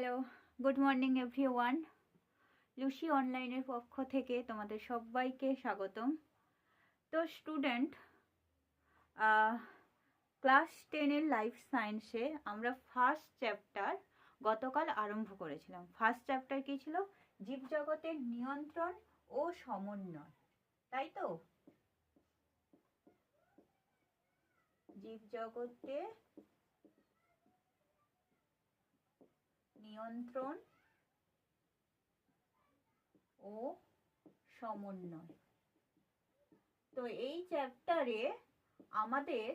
Hello good morning everyone Lucy অনলাইনের পক্ষ থেকে তোমাদের সবাইকে স্বাগতম। তো স্টুডেন্ট ক্লাস টেনের লাইফ সায়েন্সে আমরা ফার্স্ট চ্যাপ্টার গতকাল আরম্ভ করেছিলাম। ফার্স্ট চ্যাপ্টার কী ছিল? জীবজগতের নিয়ন্ত্রণ ও সমন্বয়। তাই তো? জীবজগতে নিয়ন্ত্রণ ও সমন্বয়। তো এই চ্যাপ্টারে আমাদের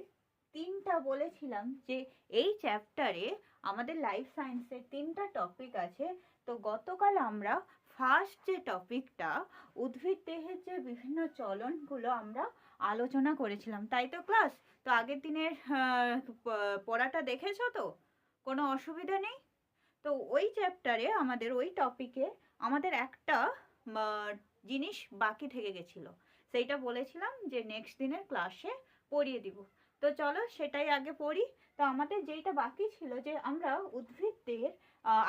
তিনটা বলেছিলাম যে এই চ্যাপ্টারে আমাদের লাইফ সায়েন্সের তিনটা টপিক আছে। তো গতকাল আমরা ফার্স্ট যে টপিকটা উদ্ভিদ দেহের যে বিভিন্ন চলনগুলো আমরা আলোচনা করেছিলাম। তাই তো ক্লাস তো আগের দিনের পড়াটা দেখেছ তো? কোনো অসুবিধা নেই? তো ওই চ্যাপ্টারে আমাদের ওই টপিকে আমাদের একটা জিনিস বাকি থেকে গেছিল। সেইটা বলেছিলাম যে নেক্সট দিনের ক্লাসে পড়িয়ে দিব। তো চলো সেটাই আগে পড়ি। তো আমাদের যেইটা বাকি ছিল যে আমরা উদ্ভিদদের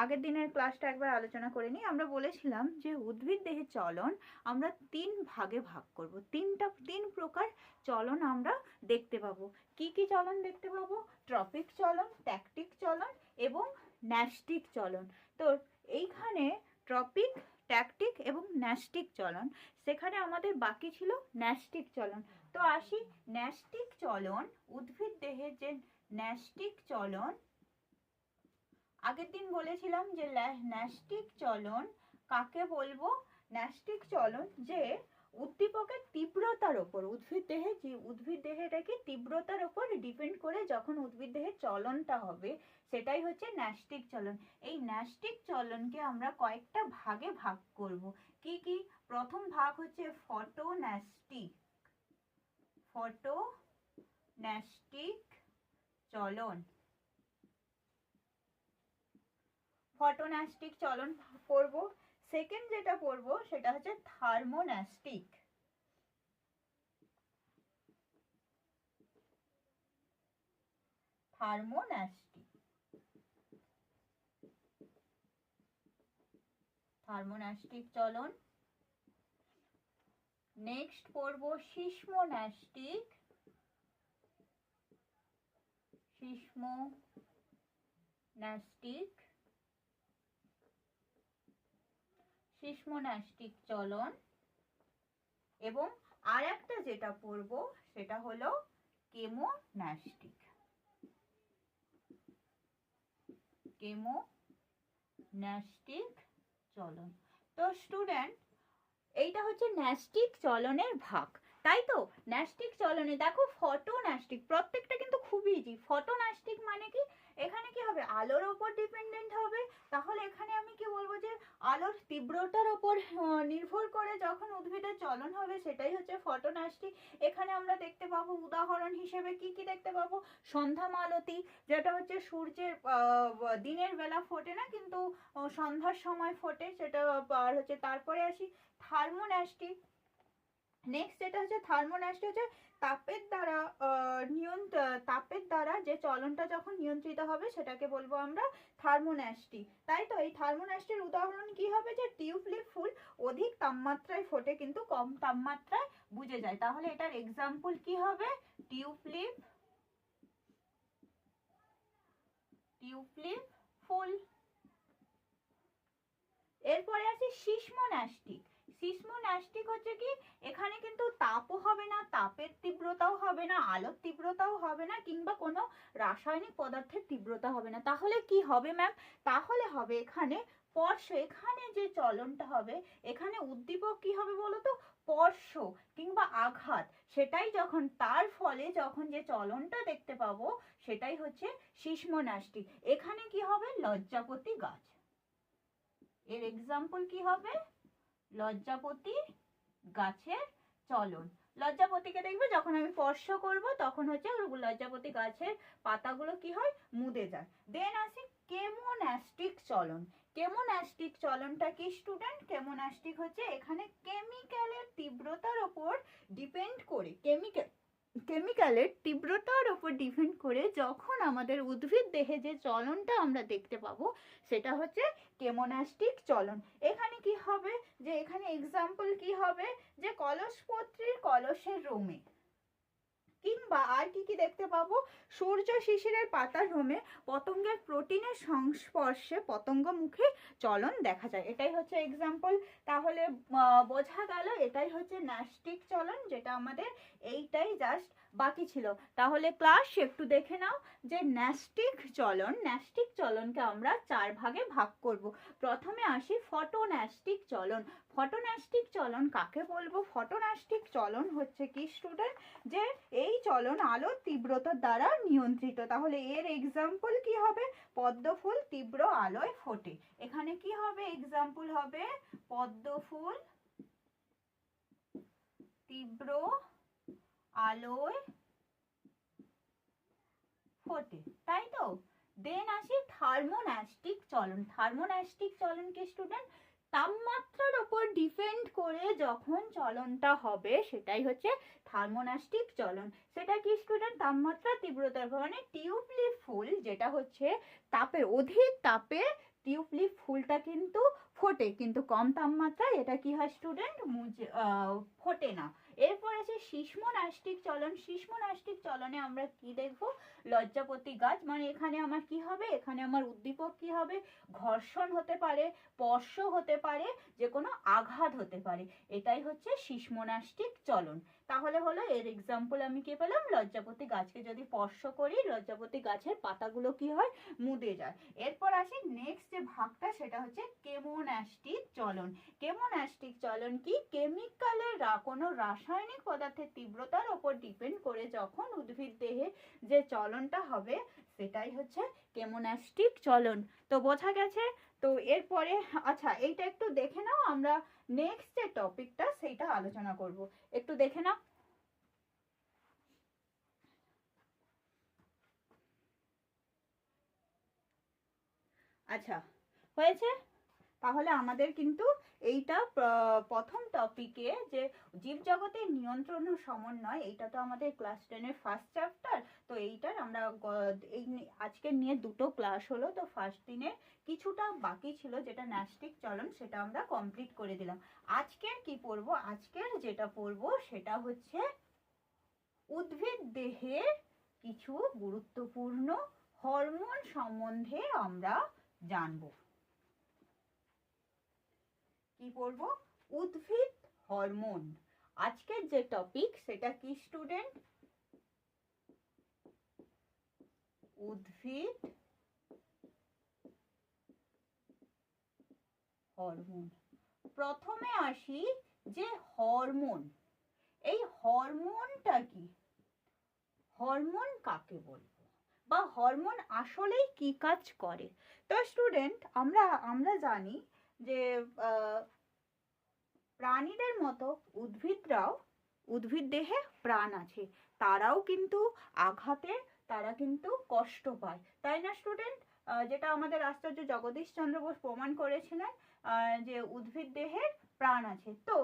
আগের দিনের ক্লাসটা একবার আলোচনা করে নিই। আমরা বলেছিলাম যে উদ্ভিদ দেহের চলন আমরা তিন ভাগে ভাগ করব। তিনটা, তিন প্রকার চলন আমরা দেখতে পাবো। কি কি চলন দেখতে পাবো? ট্রপিক চলন ট্যাকটিক চলন এবং ন্যাস্টিক চলন। তো এইখানে ট্রপিক, ট্যাকটিক এবং ন্যাস্টিক চলন। সেখানে আমাদের বাকি ছিল ন্যাস্টিক চলন। তো আসি ন্যাস্টিক চলন, উদ্ভিদ দেহের যে ন্যাস্টিক চলন, আগের দিন বলেছিলাম যে ন্যাস্টিক চলন কাকে বলব? ন্যাস্টিক চলন যে উদ্দীপকের তীব্রতার ওপর, উদ্ভিদ দেহে যে, উদ্ভিদ দেহেটা কি তীব্রতার ওপর ডিপেন্ড করে যখন উদ্ভিদ দেহের চলনটা হবে, সেটাই হচ্ছে ন্যাস্টিক চলন। এই ন্যাস্টিক চলনকে আমরা কয়েকটা ভাগে ভাগ করব। কি কি? প্রথম ভাগ হচ্ছে ফটো ন্যাস্টিক ফটো ন্যাস্টিক চলন। ফটোন্যাস্টিক চলন পড়ব সেকেন্ড যেটা পড়ব সেটা হচ্ছে থার্মোন্যাস্টিক থার্মোন্যাস্টিক থার্মোন্যাস্টিক চলন। নেক্সট পড়ব শিশ্মন্যাস্টিক শিশ্মন্যাস্টিক শিশ্মন্যাস্টিক চলন। এবং আর একটা যেটা পড়ব, সেটা হলো কেমোন্যাস্টিক কেমোন্যাস্টিক চলন। তো স্টুডেন্ট এইটা হচ্ছে ন্যাস্টিক চলনের ভাগ। তাই তো? ন্যাস্টিক চলনে, দেখো ফটো ন্যাস্টিক প্রত্যেকটা কিন্তু খুবই ইজি ফটো ন্যাস্টিক মানে কি? এখানে কি হবে? আলোর ওপর ডিপেন্ডেন্ট হবে? তাহলে এখানে আমি কি বলব যে, আলোর তীব্রতার ওপর নির্ভর করে যখন উদ্ভিদের চলন হবে, সেটাই হচ্ছে ফটোনাস্টিক এখানে আমরা দেখতে পাবো উদাহরণ হিসেবে কি কি দেখতে পাবো? সন্ধ্যা মালতি, যেটা হচ্ছে সূর্যের দিনের বেলা ফোটে না, কিন্তু সন্ধ্যার সময় ফোটে, সেটা, আর হচ্ছে তারপরে আসি থার্মোন্যাস্টিক নেক্সট যেটা হচ্ছে থার্মোন্যাস্টিক হচ্ছে তাপের দ্বারা তাপের দ্বারা যে চলনটা যখন নিয়ন্ত্রিত হবে সেটাকে বলব আমরা থার্মোন্যাস্টি। তাই তো? এই থার্মোন্যাস্টির উদাহরণ কি হবে? যে টিউবলিপ ফুল অধিক তাপমাত্রায় ফোটে কিন্তু কম তাপমাত্রায় বুঝে যায়। তাহলে এটার এক্সাম্পল কি হবে? টিউবলিপ টিউবলিপ ফুল। এরপরে আছে শিশ্মন্যাস্টিক শিশ্মন্যাস্টিক হচ্ছে কি, এখানে কিন্তু তাপও হবে না, তাপের তীব্রতাও হবে না, আলোর তীব্রতাও হবে না, কিংবা কোনো রাসায়নিক পদার্থের তীব্রতা হবে না। তাহলে কি হবে ম্যাম তাহলে হবে এখানে স্পর্শ, এখানে যে চলনটা হবে, এখানে উদ্দীপক কি হবে বলো তো? স্পর্শ কিংবা আঘাত। সেটাই যখন, তার ফলে যখন যে চলনটা দেখতে পাবো, সেটাই হচ্ছে শিশ্মন্যাস্টিক এখানে কি হবে? লজ্জাপতি গাছ। এর এক্সাম্পল কি হবে? লজ্জাপতি গাছের চলন। লজ্জাপতিকে দেখবে যখন আমি স্পর্শ করব, তখন হচ্ছে লজ্জাপতি গাছের পাতাগুলো কি হয়? মুদে যায়। দেন আসি কেমোন্যাস্টিক চলন। কেমোন্যাস্টিক চলনটা কি স্টুডেন্ট কেমোন্যাস্টিক হচ্ছে এখানে কেমিক্যালের তীব্রতার ওপর ডিপেন্ড করে। কেমিক্যাল কেমিক্যালের তীব্রতার ওপর ডিপেন্ড করে যখন আমাদের উদ্ভিদ দেহে যে চলনটা আমরা দেখতে পাবো, সেটা হচ্ছে কেমোনাস্টিক চলন। এখানে কি হবে? যে এখানে এক্সাম্পল কি হবে? যে কলসপত্রীর কলসের রোমে। কিংবা আর কি কি দেখতে পাবো? সূর্য শিশিরের পাতার রোমে পতঙ্গের প্রোটিনের সংস্পর্শে পতঙ্গ মুখে চলন দেখা যায়। এটাই হচ্ছে এক্সাম্পল তাহলে বোঝা গেল এটাই হচ্ছে ন্যাস্টিক চলন, যেটা আমাদের এইটাই জাস্ট বাকি ছিল। তাহলে ক্লাস একটু দেখে নাও যে ন্যাস্টিক চলন, ন্যাস্টিক চলনকে আমরা চার ভাগে ভাগ করব। প্রথমে আসি ফটোন্যাস্টিক চলন। ফটোন্যাস্টিক চলন কাকে বলব? ফটোন্যাস্টিক চলন হচ্ছে কি স্টুডেন্ট যে এই চলন আলোর তীব্রতার দ্বারা নিয়ন্ত্রিত। তাহলে এর এক্সাম্পল কি হবে? পদ্ম ফুল তীব্র আলোয় ফোটে। এখানে কি হবে? এক্সাম্পল হবে পদ্ম ফুল তীব্র আলোয় ফোটে, তাই তো? দেন আসি থার্মোন্যাস্টিক চলন। থার্মোন্যাস্টিক চলন কি স্টুডেন্ট তাপমাত্রার ওপর ডিপেন্ড করে যখন চলনটা হবে, সেটাই হচ্ছে থার্মোন্যাস্টিক চলন। সেটা কি স্টুডেন্ট তাপমাত্রা তীব্রতার মানে টিউবলিপ ফুল, যেটা হচ্ছে তাপে, অধিক তাপে টিউবলিপ ফুলটা কিন্তু ফোটে। কিন্তু কম তাপমাত্রায় এটা কি হয় স্টুডেন্ট ফোটে না। এরপর আছে শিশ্মনাষ্টিক চলন। শিশ্মনাষ্টিক চলনে আমরা কি দেখব? লজ্জাপতি গাছ মানে এখানে আমার কি হবে? এখানে আমার উদ্দীপক কি হবে? ঘর্ষণ হতে পারে, স্পর্শ হতে পারে যে কোনো আঘাত হতে পারে। এটাই হচ্ছে শিশ্মনাষ্টিক চলন। তাহলে হলো এর এক্সাম্পল আমি কি পেলাম? লজ্জাপতি গাছকে যদি স্পর্শ করি, লজ্জাপতি গাছের পাতাগুলো কি হয়? মুদে যায়। এরপর আসি নেক্সট যে ভাগটা, সেটা হচ্ছে কেমোন্যাস্টিক চলন। কেমোন্যাস্টিক চলন কি? কেমিক্যালের কোনো রাসায়নিক পদার্থের তীব্রতার ওপর ডিপেন্ড করে যখন উদ্ভিদ দেহে যে চলনটা হবে, সেটাই হচ্ছে কেমোন্যাস্টিক চলন। তো বোঝা গেছে তো এরপরে আচ্ছা এইটা একটু দেখে নাও, আমরা নেক্সট যে টপিকটা সেইটা আলোচনা করব। একটু দেখে নাও। আচ্ছা হয়েছে? তাহলে আমাদের কিন্তু এইটা প্র- প্রথম টপিকে যে জীবজগতের নিয়ন্ত্রণ ও সমন্বয়, এইটা তো আমাদের ক্লাস টেনের ফার্স্ট চ্যাপ্টার তো এইটার আমরা এই আজকে নিয়ে দুটো ক্লাস হলো, তো ফার্স্ট দিনে কিছুটা বাকি ছিল যেটা ন্যাস্টিক চলন, সেটা আমরা কমপ্লিট করে দিলাম। আজকের কি পড়ব? আজকের যেটা পড়ব সেটা হচ্ছে উদ্ভিদ দেহের কিছু গুরুত্বপূর্ণ হরমোন সম্বন্ধে আমরা জানব। কি পড়ব উদ্ভিদ হরমোন। আজকের যে টপিক সেটা কি স্টুডেন্ট উদ্ভিদ হরমোন। প্রথমে আসি যে হরমোন। এই হরমোনটা কি? হরমোন কাকে বলব? বা হরমোন আসলেই কি কাজ করে? তো স্টুডেন্ট আমরা আমরা জানি যে প্রাণীদের মতো উদ্ভিদরাও উদ্ভিদ দেহে প্রাণ আছে। তারাও কিন্তু আঘাতে, তারা কিন্তু কষ্ট পায়। তাই না, স্টুডেন্ট? যেটা আমাদের আশ্চর্য জগদীশ চন্দ্র বোস প্রমাণ করেছিলেন যে উদ্ভিদ দেহের প্রাণ আছে। তো,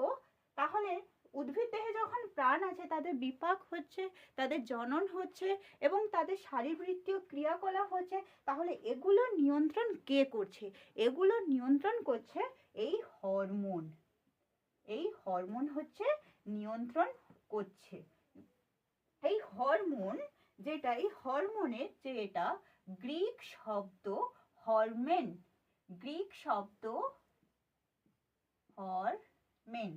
তাহলে উদ্ভিদ দেহে যখন প্রাণ আছে, তাদের বিপাক হচ্ছে, তাদের জনন হচ্ছে এবং তাদের শারীরবৃত্তীয় ক্রিয়াকলাপ হচ্ছে, তাহলে এগুলো নিয়ন্ত্রণ কে করছে? এগুলো নিয়ন্ত্রণ করছে এই হরমোন। এই হরমোন হচ্ছে নিয়ন্ত্রণ করছে। এই হরমোন যেটা, এই হরমোনের যে এটা গ্রিক শব্দ হরমেন। গ্রিক শব্দ হরমেন।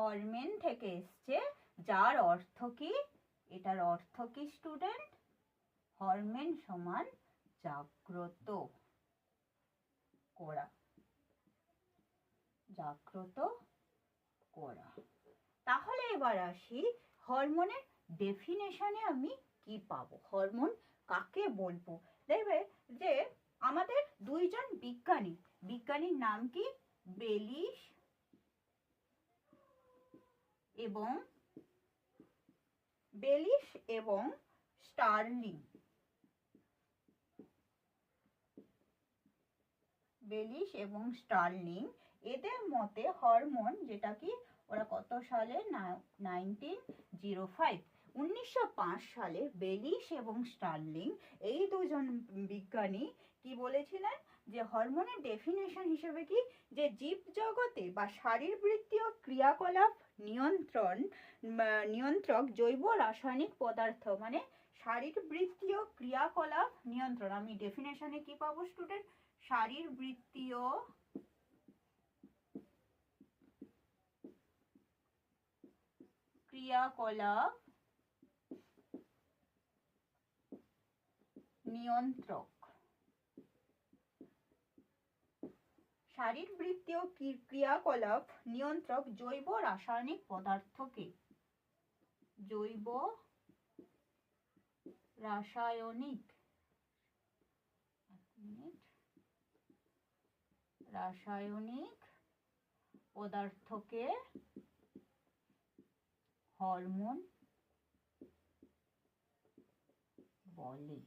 হরমেন থেকে এসছে, যার অর্থ কি? এটার অর্থ কি স্টুডেন্ট হরমেন সমান জাগ্রত। করা। জাগ্রত করা। তাহলে এবার আসি হরমোনের ডেফিনেশনে আমি কি পাবো? হরমোন কাকে বলব? দেখবে যে আমাদের দুইজন বিজ্ঞানী, বিজ্ঞানীর নাম কি? বেলিশ এবং বেলিশ এবং স্টার্লিং। বেলিশ এবং স্টার্লিং, এদের মতে হরমোন যেটা কি, ওরা কত সালে? নাইনটিন জিরো ফাইভ উনিশশো পাঁচ সালে বেলিশ এবং স্টার্লিং, এই দুজন বিজ্ঞানী কি বলেছিলেন? যে হরমোনের ডেফিনেশন হিসেবে কি? যে জীব জগতে বা শারীরবৃত্তীয় ক্রিয়াকলাপ নিয়ন্ত্রণ নিয়ন্ত্রক জৈব রাসায়নিক পদার্থ মানে শারীরবৃত্তীয় ক্রিয়াকলাপ নিয়ন্ত্রণ। আমি ডেফিনেশনে কি পাবো স্টুডেন্ট শারীরবৃত্তীয় ক্রিয়াকলাপ নিয়ন্ত্রক। শারীরবৃত্তীয় ক্রিয়াকলাপ নিয়ন্ত্রক জৈব রাসায়নিক পদার্থকে জৈব রাসায়নিক। রাসায়নিক পদার্থকে হরমোন বলে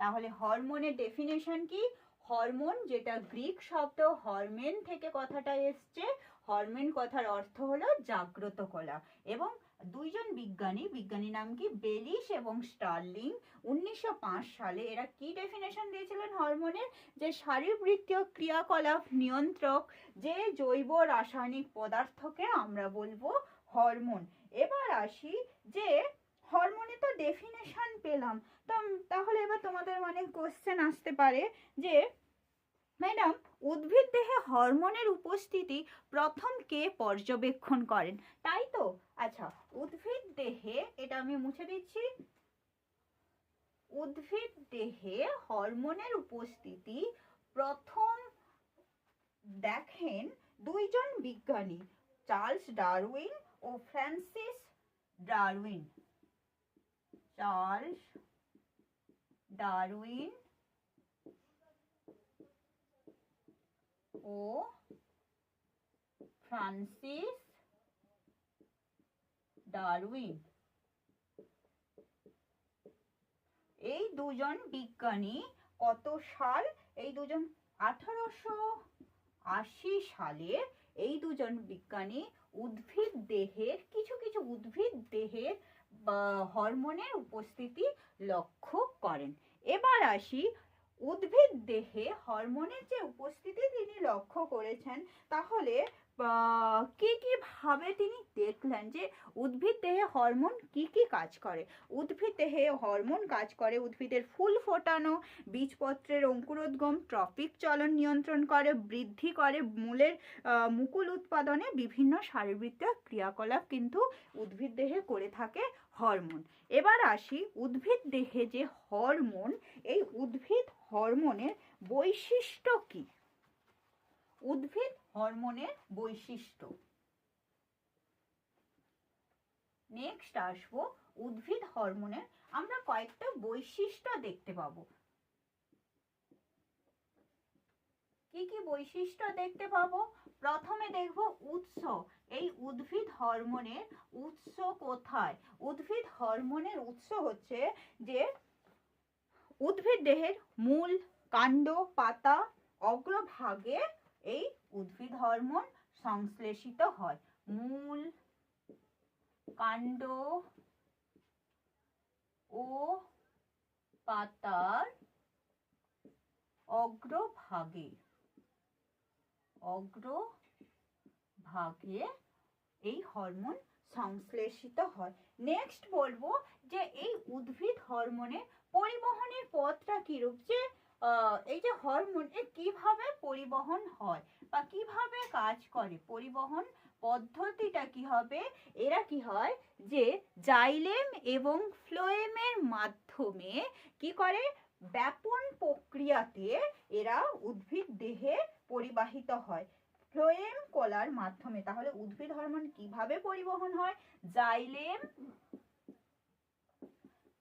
তাহলে হরমোনের ডেফিনেশন কি হরমোন, যেটা গ্রিক শব্দ হরমেন থেকে কথাটা এসছে। হরমেন কথার অর্থ হলো জাগ্রত কলা। এবং দুইজন বিজ্ঞানী বিজ্ঞানী নাম কি? বেলিশ এবং স্টার্লিং। উনিশশো সালে এরা কি ডেফিনেশন দিয়েছিলেন হরমোনের? যে শারীরবৃত্তীয় ক্রিয়াকলাপ নিয়ন্ত্রক, যে জৈব রাসায়নিক পদার্থকে আমরা বলব হরমোন। এবার আসি যে হরমোনে তো ডেফিনেশন পেলাম। তো তাহলে এবার তোমাদের মানে কোশ্চেন আসতে পারে যে ম্যাডাম উদ্ভিদ দেহে হরমোনের উপস্থিতি প্রথম কে পর্যবেক্ষণ করেন? তাই তো? আচ্ছা উদ্ভিদ দেহে, এটা আমি মুছে দিচ্ছি। উদ্ভিদ দেহে হরমোনের উপস্থিতি প্রথম দেখেন দুইজন বিজ্ঞানী, চার্লস ডারউইন ও ফ্রান্সিস ডারউইন। চার্লস ডারউইন ও ফ্রান্সিস ডারউইন। এই দুজন বিজ্ঞানী কত সাল? এই দুজন আঠারোশো আশি সালে এই দুজন বিজ্ঞানী উদ্ভিদ দেহের, কিছু কিছু উদ্ভিদ দেহের হরমোনের উপস্থিতি লক্ষ্য করেন। এবার আসি উদ্ভিদ দেহে হরমোনের যে উপস্থিতি তিনি লক্ষ্য করেছেন, তাহলে কি কি ভাবে তিনি দেখলেন যে উদ্ভিদ দেহে হরমোন কি কি কাজ করে? উদ্ভিদ দেহে হরমোন কাজ করে, উদ্ভিদের ফুল ফোটানো, বীজপত্রের অঙ্কুরোদ্গম ট্রপিক চলন নিয়ন্ত্রণ করে, বৃদ্ধি করে, মূলের মুকুল উৎপাদনে বিভিন্ন শারীরবৃত্তীয় ক্রিয়াকলাপ কিন্তু উদ্ভিদ দেহে করে থাকে হরমোন। এবার আসি উদ্ভিদ দেহে যে হরমোন, এই উদ্ভিদ হরমোনের বৈশিষ্ট্য কি? উদ্ভিদ হরমোনের বৈশিষ্ট্য। নেক্সট আসব উদ্ভিদ হরমোনের। আমরা কয়েকটা বৈশিষ্ট্য দেখতে পাবো। কি কি বৈশিষ্ট্য দেখতে পাবো? প্রথমে দেখব উৎস। এই উদ্ভিদ হরমোনের উৎস কোথায়? উদ্ভিদ হরমোনের উৎস হচ্ছে যে উদ্ভিদ দেহের মূল কাণ্ড, পাতা অগ্রভাগে এই উদ্ভিদ হরমোন সংশ্লেষিত হয়। মূল কাণ্ড ও পাতার অগ্রভাগে অগ্রভাগে এই হরমোন সংশ্লেষিত হয়। নেক্সট বলব যে এই উদ্ভিদ হরমোনের পরিবহনের পথটা কিরূপ? যে এই যে হরমোন, এ কীভাবে পরিবহন হয় বা কীভাবে কাজ করে? পরিবহন পদ্ধতিটা কি হবে? এরা কি হয়? যে জাইলেম এবং ফ্লোয়েমের মাধ্যমে কি করে? ব্যাপন প্রক্রিয়াতে এরা উদ্ভিদ দেহে পরিবাহিত হয়। ফ্লোয়েম কলার মাধ্যমে। তাহলে উদ্ভিদ হরমোন কীভাবে পরিবহন হয়? জাইলেম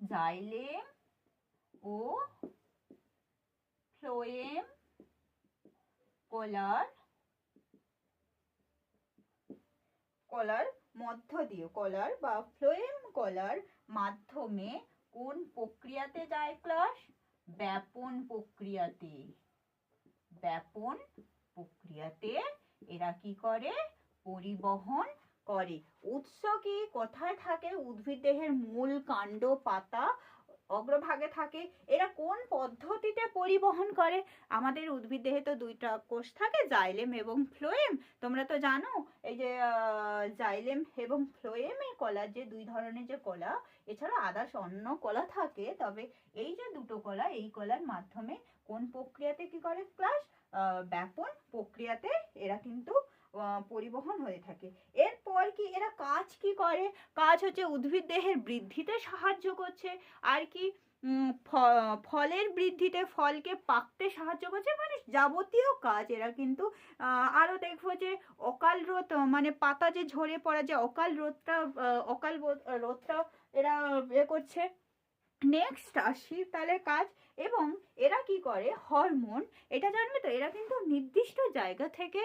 জাইলেম ও ফ্লোয়েম কলার কলার মধ্য দিয়ে কলার বা ফ্লোয়েম কলার মাধ্যমে কোন প্রক্রিয়াতে যায় ক্লাস ব্যাপন প্রক্রিয়াতে। ব্যাপন প্রক্রিয়াতে এরা কি করে? পরিবহন করে। উৎস কি? কোথায় থাকে? উদ্ভিদ দেহের মূল কাণ্ড, পাতা অগ্রভাগে থাকে, এরা কোন পদ্ধতিতে পরিবহন করে? আমাদের উদ্ভিদ দেহে তো দুইটা কোষ থাকে, জাইলেম এবং ফ্লোয়েম। তোমরা তো জানো, এই যে জাইলেম এবং ফ্লোয়েমের কলা, যে দুই ধরনের যে কলা এছাড়া আদার্স অন্য কলা থাকে, তবে এই যে দুটো কলা, এই কলার মাধ্যমে কোন প্রক্রিয়াতে কি করে ক্লাস ব্যাপন প্রক্রিয়াতে এরা কিন্তু পরিবহন হয়ে থাকে। এরপর কি এরা কাজ কি করে? কাজ হচ্ছে উদ্ভিদ দেহের বৃদ্ধিতে সাহায্য করছে। আর কি ফলের বৃদ্ধিতে ফলকে পাকতে সাহায্য করছে মানে যাবতীয় কাজ। এরা কিন্তু আরও দেখব যে অকাল রোদ মানে পাতা যে ঝরে পড়া যে অকাল রোদটা অকাল রোদ- রোদটা এরা এ করছে। নেক্সট আসি তাহলে কাজ। এবং এরা কি করে? হরমোন, এটা জানবে তো? এরা কিন্তু নির্দিষ্ট জায়গা থেকে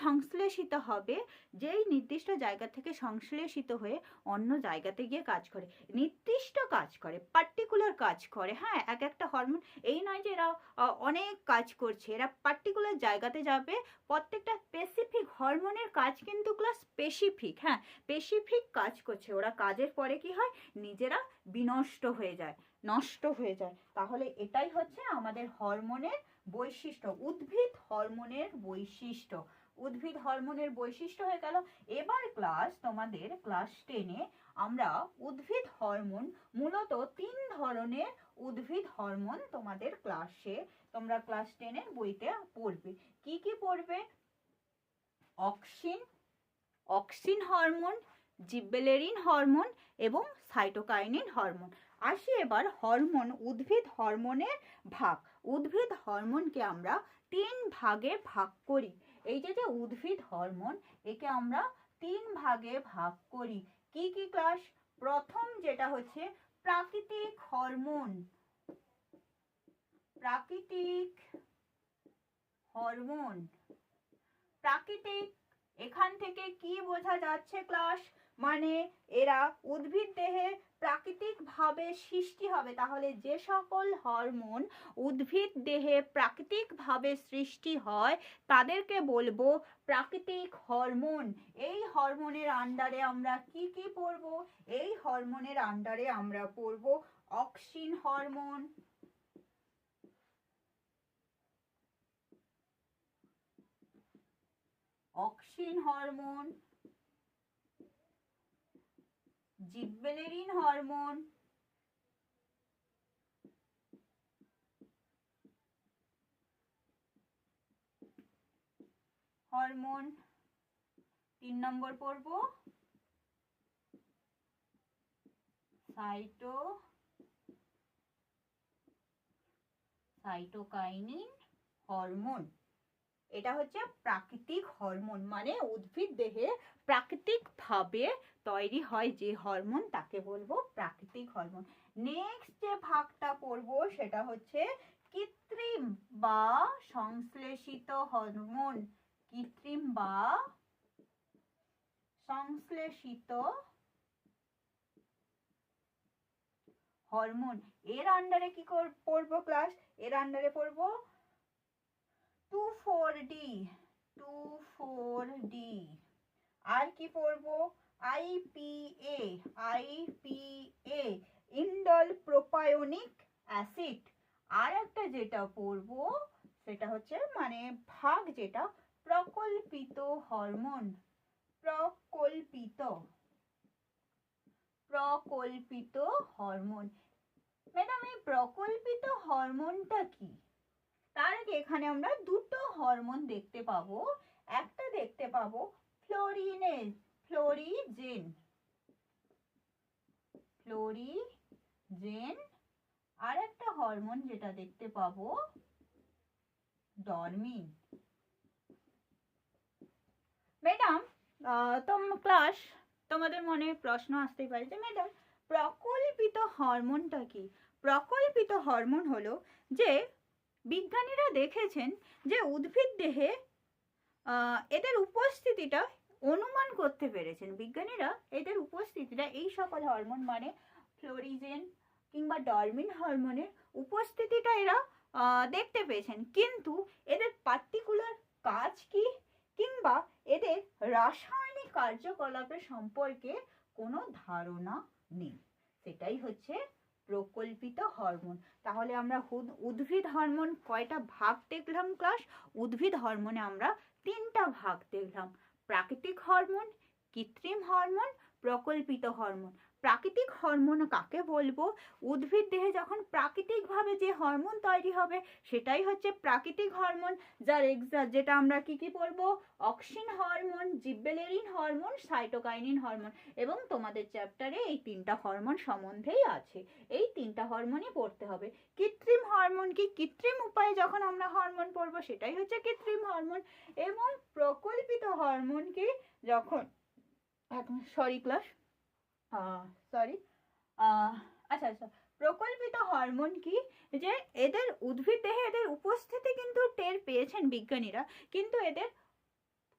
সংশ্লেষিত হবে। যেই নির্দিষ্ট জায়গা থেকে সংশ্লেষিত হয়ে অন্য জায়গাতে গিয়ে কাজ করে। নির্দিষ্ট কাজ করে পার্টিকুলার কাজ করে। হ্যাঁ এক একটা হরমোন, এই নয় যে এরা অনেক কাজ করছে। এরা পার্টিকুলার জায়গাতে যাবে। প্রত্যেকটা স্পেসিফিক হরমোনের কাজ কিন্তু ক্লাস স্পেসিফিক হ্যাঁ স্পেসিফিক কাজ করছে। ওরা কাজের পরে কি হয়? নিজেরা বিনষ্ট হয়ে যায়। নষ্ট হয়ে যায়। তাহলে এটাই হচ্ছে আমাদের হরমোনের বৈশিষ্ট্য। উদ্ভিদ হরমোনের বৈশিষ্ট্য। উদ্ভিদ হরমোনের বৈশিষ্ট্য হয়ে গেল। এবার ক্লাস তোমাদের ক্লাস টেনে আমরা উদ্ভিদ হরমোন, মূলত তিন ধরনের উদ্ভিদ হরমোন তোমাদের ক্লাসে তোমরা ক্লাস টেনের বইতে পড়বে। কি কি পড়বে? Auxin auxin hormone, gibberellin hormone এবং সাইটোকাইনিন হরমোন। আসি এবার হরমোন, উদ্ভিদ হরমোনের ভাগ। উদ্ভিদ হরমোনকে আমরা তিন ভাগে ভাগ করি। এই যে যে উদ্ভিদ হরমোন, একে আমরা তিন ভাগে ভাগ করি। কি কি ক্লাস প্রথম যেটা হচ্ছে প্রাকৃতিক হরমোন। প্রাকৃতিক হরমোন। প্রাকৃতিক, এখান থেকে কি বোঝা যাচ্ছে ক্লাস মানে এরা উদ্ভিদ দেহে প্রাকৃতিক ভাবে সৃষ্টি হবে। তাহলে যে সকল হরমোন উদ্ভিদ দেহে প্রাকৃতিক ভাবে সৃষ্টি হয়, তাদেরকে বলব প্রাকৃতিক হরমোন। এই হরমোনের আন্ডারে আমরা কি কি পড়ব? এই হরমোনের আন্ডারে আমরা পড়ব auxin hormone. Auxin hormone. Gibberellin hormone. Hormone, তিন নম্বর পড়ব সাইটো, সাইটোকাইনিন হরমোন। এটা হচ্ছে প্রাকৃতিক হরমোন মানে উদ্ভিদ দেহে প্রাকৃতিকভাবে তৈরি হয় যে হরমোন, তাকে বলব প্রাকৃতিক হরমোন। নেক্সট যে ভাগটা পড়ব সেটা হচ্ছে কৃত্রিম বা সংশ্লেষিত হরমোন। কৃত্রিম বা সংশ্লেষিত হরমোন। এর আন্ডারে কি পড়ব ক্লাস এর আন্ডারে পড়ব two four D two four D আর কি পড়ব? IPA IPA indole propionic acid আর একটা যেটা পড়ব, সেটা হচ্ছে মানে ভাগ যেটা, প্রকল্পিত হরমোন। প্রকল্পিত। প্রকল্পিত হরমোন। ম্যাডাম, এই প্রকল্পিত হরমোনটা কি? তার আগে এখানে আমরা দুটো হরমোন দেখতে পাবো। একটা দেখতে পাবো ফ্লোরিনেজ ফ্লোরিজেন ফ্লোরিজেন আর একটা হরমোন দেখতে পাবো ডরমিন ম্যাডাম তোম ক্লাস তোমাদের মনে প্রশ্ন আসতেই পারে যে ম্যাডাম প্রকল্পিত হরমোনটা কি? প্রকল্পিত হরমোন হলো যে, বিজ্ঞানীরা দেখেছেন যে উদ্ভিদ দেহে এদের উপস্থিতিটা অনুমান করতে পেরেছেন। বিজ্ঞানীরা এদের উপস্থিতিটা এই সকল হরমোন মানে ফ্লোরিজেন কিংবা ডলমিন হরমোনের উপস্থিতিটা এরা দেখতে পেয়েছেন। কিন্তু এদের পার্টিকুলার কাজ কি? কিংবা এদের রাসায়নিক কার্যকলাপের সম্পর্কে কোনো ধারণা নেই। সেটাই হচ্ছে প্রকল্পিত হরমোন। তাহলে আমরা উদ্ভিদ হরমোন কয়টা ভাগ দেখলাম ক্লাস উদ্ভিদ হরমোনে আমরা তিনটা ভাগ দেখলাম। প্রাকৃতিক হরমোন, কৃত্রিম হরমোন, প্রকল্পিত হরমোন। প্রাকৃতিক হরমোন কাকে বলব? উদ্ভিদ দেহে যখন প্রাকৃতিকভাবে যে হরমোন তৈরি হবে, সেটাই হচ্ছে প্রাকৃতিক হরমোন। যার এক্সা যেটা আমরা কি কি পড়ব auxin hormone, gibberellin hormone, cytokinin hormone এবং তোমাদের চ্যাপ্টারে এই তিনটা হরমোন সম্বন্ধেই আছে। এই তিনটা হরমোনই পড়তে হবে। কৃত্রিম হরমোন কি? কৃত্রিম উপায়ে যখন আমরা হরমোন পড়ব, সেটাই হচ্ছে কৃত্রিম হরমোন। এবং প্রকল্পিত হরমোন কি যখন সরি ক্লাস সরি আচ্ছা আচ্ছা। প্রকল্পিত হরমোন কি? যে এদের উদ্ভিদ দেহে এদের উপস্থিতি কিন্তু টের পেয়েছেন বিজ্ঞানীরা, কিন্তু এদের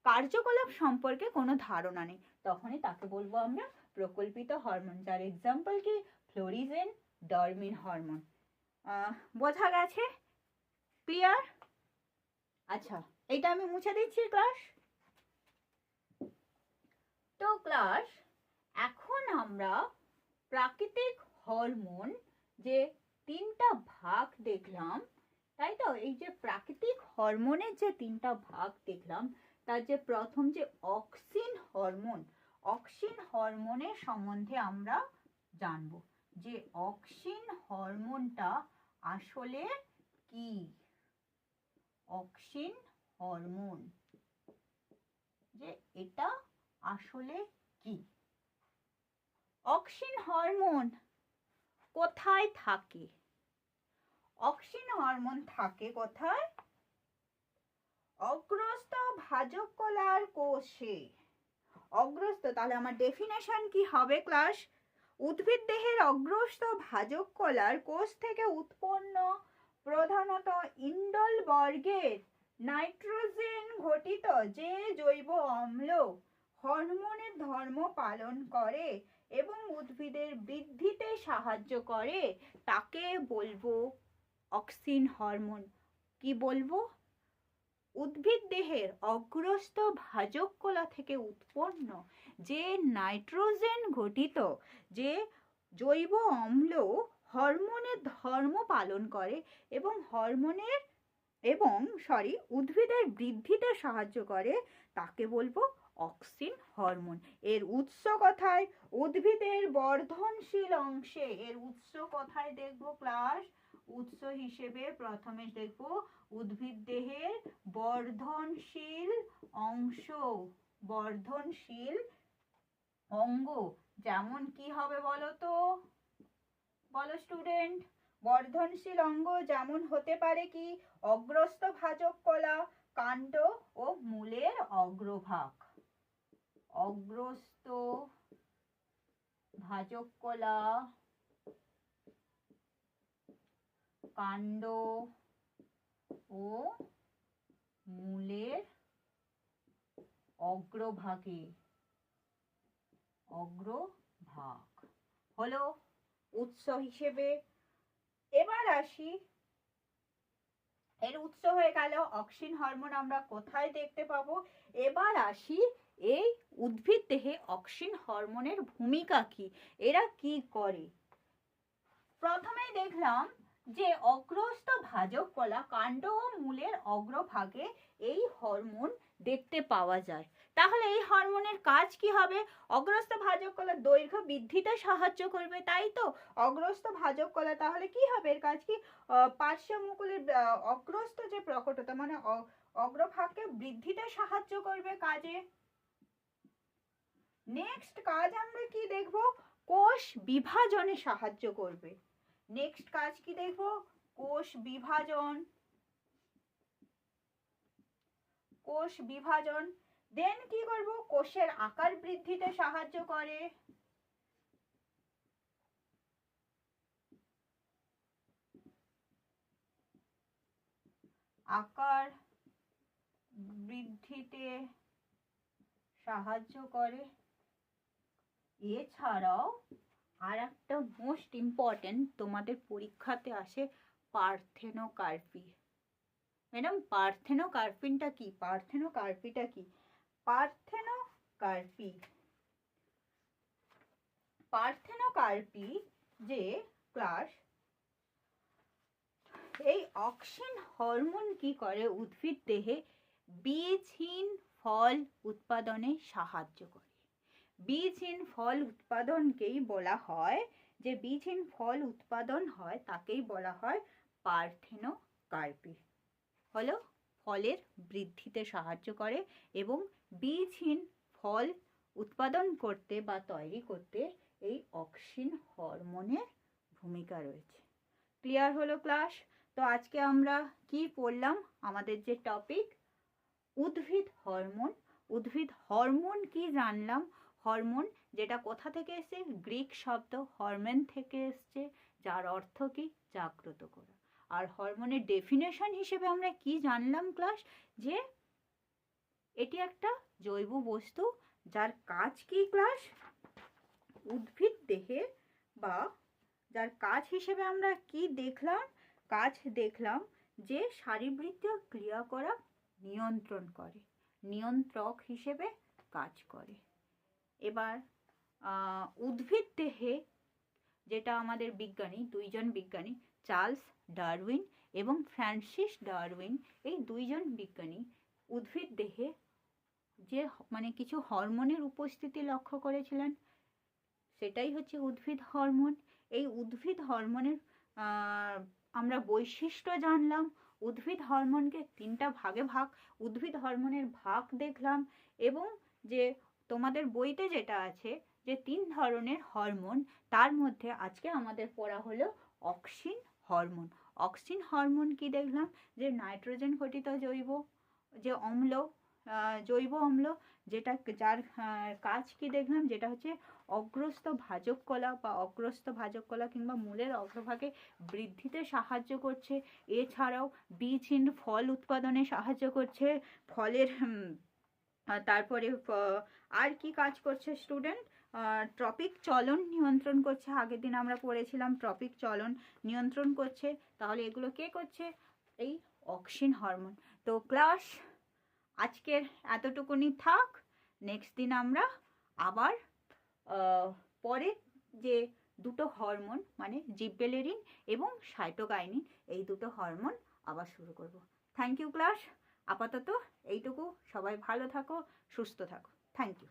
কার্যকলাপ সম্পর্কে কোনো ধারণা নেই। তখনই তাকে বলব আমরা, প্রকল্পিত হরমোন যার এক্সাম্পল কি? ফ্লোরিজেন ডরমিন হরমোন বোঝা গেছে? ক্লিয়ার আচ্ছা এটা আমি মুছে দিচ্ছি ক্লাস তো ক্লাস এখন আমরা প্রাকৃতিক হরমোন যে তিনটা ভাগ দেখলাম, তাই তো? এই যে প্রাকৃতিক হরমোনের যে তিনটা ভাগ দেখলাম, তার যে প্রথম যে অক্সিন হরমোন, অক্সিন হরমোনের সম্বন্ধে আমরা জানব যে অক্সিন হরমোনটা আসলে কি? অক্সিন হরমোন, যে এটা আসলে কি? অক্সিন হরমোন কোথায় থাকে? অক্সিন হরমোন থাকে কোথায়? অগ্রস্ত ভাজক কলার কোষে। অগ্রস্ত তাহলে আমার ডেফিনেশন কি হবে ক্লাস উদ্ভিদ দেহের অগ্রস্ত ভাজক কলার কোষ থেকে উৎপন্ন প্রধানত ইন্ডল বর্গের নাইট্রোজেন ঘটিত যে জৈব অম্ল হরমোনের ধর্ম পালন করে। এবং উদ্ভিদের বৃদ্ধিতে সাহায্য করে, তাকে বলব অক্সিন হরমোন। কি বলব? উদ্ভিদ দেহের অগ্রস্ত ভাজক কলা থেকে উৎপন্ন যে নাইট্রোজেন ঘটিত যে জৈব অম্ল হরমোনের ধর্ম পালন করে এবং হরমোনের এবং সরি উদ্ভিদের বৃদ্ধিতে সাহায্য করে, তাকে বলব অক্সিন হরমোন। এর উৎস কথায়? উদ্ভিদের বর্ধনশীল অংশে। এর উৎস কথায় দেখব ক্লাস উৎস হিসেবে প্রথমে দেখব উদ্ভিদ দেহের বর্ধনশীল অংশ, বর্ধনশীল অঙ্গ। যেমন কি হবে বলো তো বলো স্টুডেন্ট বর্ধনশীল অঙ্গ যেমন হতে পারে কি? অগ্রস্ত ভাজক কলা, কাণ্ড ও মূলের অগ্রভাগ। অগ্রস্ত ভাজক কলা কাণ্ড ও মূলের অগ্রভাগে, অগ্রভাগ হলো উৎস হিসেবে। এবার আসি। এর উৎস হয়ে গেল অক্সিন হরমোন, আমরা কোথায় দেখতে পাবো? এবার আসি এই উদ্ভিদ দেহে অক্সিন হরমোনের ভূমিকা কি? এরা কি করে? প্রথমেই দেখলাম যে অগ্রস্ত ভাজক কলা কাণ্ড ও মূলের অগ্রভাগে এই হরমোন দেখতে পাওয়া যায়। তাহলে এই হরমোনের কাজ কি হবে? অগ্রস্ত ভাজক কলা দৈর্ঘ্য বৃদ্ধিতে সাহায্য করবে তাই তো? অগ্রস্ত ভাজক কলা তাহলে কি হবে? এর কাজ কি? পার্শ্ব মুকুলের আহ, অগ্রস্ত যে প্রকটতা মানে অগ্রভাগকে বৃদ্ধিতে সাহায্য করবে কাজে। নেক্সট কাজ আমরা কি দেখব? কোষ বিভাজনে সাহায্য করবে। নেক্সট কাজ কি দেখব? কোষ বিভাজন। কোষ বিভাজন। দেন কি করব? কোষের আকার বৃদ্ধিতে সাহায্য করে। আকার বৃদ্ধিতে সাহায্য করে। এছাড়াও আর একটা মোস্ট ইম্পর্টেন্ট তোমাদের পরীক্ষাতে আসে পার্থেনোকার্পি ম্যাডাম পার্থেনোকার্পিনটা কি? পার্থেনোকার্পিটা কি? পার্থেনোকার্পি পার্থেনোকার্পি যে ক্লাস এই অক্সিন হরমোন কি করে? উদ্ভিদ দেহে বীজহীন ফল উৎপাদনে সাহায্য করে। বীজহীন ফল উৎপাদনকেই বলা হয়। যে বীজহীন ফল উৎপাদন হয়, তাকেই বলা হয় পার্থেনোকার্পি। হলো ফলের বৃদ্ধিতে সাহায্য করে এবং বীজহীন ফল উৎপাদন করতে বা তৈরি করতে এই অক্সিন হরমোনের ভূমিকা রয়েছে। ক্লিয়ার হলো ক্লাস? তো আজকে আমরা কি পড়লাম? আমাদের যে টপিক, উদ্ভিদ হরমোন। উদ্ভিদ হরমোন কি জানলাম? হরমোন, যেটা কোথা থেকে এসছে? গ্রিক শব্দ হরমেন থেকে এসছে, যার অর্থ কি? জাগ্রত করা। আর হরমোনের ডেফিনেশন হিসেবে আমরা কি জানলাম ক্লাস যে এটি একটা জৈব বস্তু, যার কাজ কি ক্লাস উদ্ভিদ দেহে বা যার কাজ হিসেবে আমরা কি দেখলাম? কাজ দেখলাম যে শারীরবৃত্তীয় ক্রিয়া করা নিয়ন্ত্রণ করে, নিয়ন্ত্রক হিসেবে কাজ করে। এবার উদ্ভিদ দেহে, যেটা আমাদের বিজ্ঞানী, দুইজন বিজ্ঞানী, চার্লস ডারউইন এবং ফ্রান্সিস ডারউইন, এই দুইজন বিজ্ঞানী উদ্ভিদ দেহে যে মানে কিছু হরমোনের উপস্থিতি লক্ষ্য করেছিলেন, সেটাই হচ্ছে উদ্ভিদ হরমোন। এই উদ্ভিদ হরমোনের আমরা বৈশিষ্ট্য জানলাম, উদ্ভিদ হরমোনকে তিনটা ভাগে ভাগ, উদ্ভিদ হরমোনের ভাগ দেখলাম এবং যে তোমাদের বইতে যেটা আছে যে তিন ধরনের হরমোন, তার মধ্যে আজকে আমাদের পড়া হলো অক্সিন হরমোন। অক্সিন হরমোন কি দেখলাম? যে নাইট্রোজেন ঘটিত জৈব, যে অম্ল জৈব অম্ল, যেটা যার কাজ কি দেখলাম? যেটা হচ্ছে অগ্রস্ত ভাজক কলা বা অগ্রস্ত ভাজক কলা কিংবা মূলের অগ্রভাগে বৃদ্ধিতে সাহায্য করছে। এছাড়াও বীজহীন ফল উৎপাদনে সাহায্য করছে। ফলের তারপরে আর কি কাজ করছে স্টুডেন্ট ট্রপিক চলন নিয়ন্ত্রণ করছে। আগের দিন আমরা পড়েছিলাম ট্রপিক চলন নিয়ন্ত্রণ করছে। তাহলে এগুলো কে করছে? এই অক্সিন হরমোন তো ক্লাস আজকের এতটুকুনি থাক। নেক্সট দিন আমরা আবার পরে যে দুটো হরমোন মানে জিব্বেলেরিন এবং সাইটোকাইনিন, এই দুটো হরমোন আবার শুরু করব। থ্যাংক ইউ ক্লাস আপাতত এইটুকু। সবাই ভালো থাকো সুস্থ থাকো। Thank you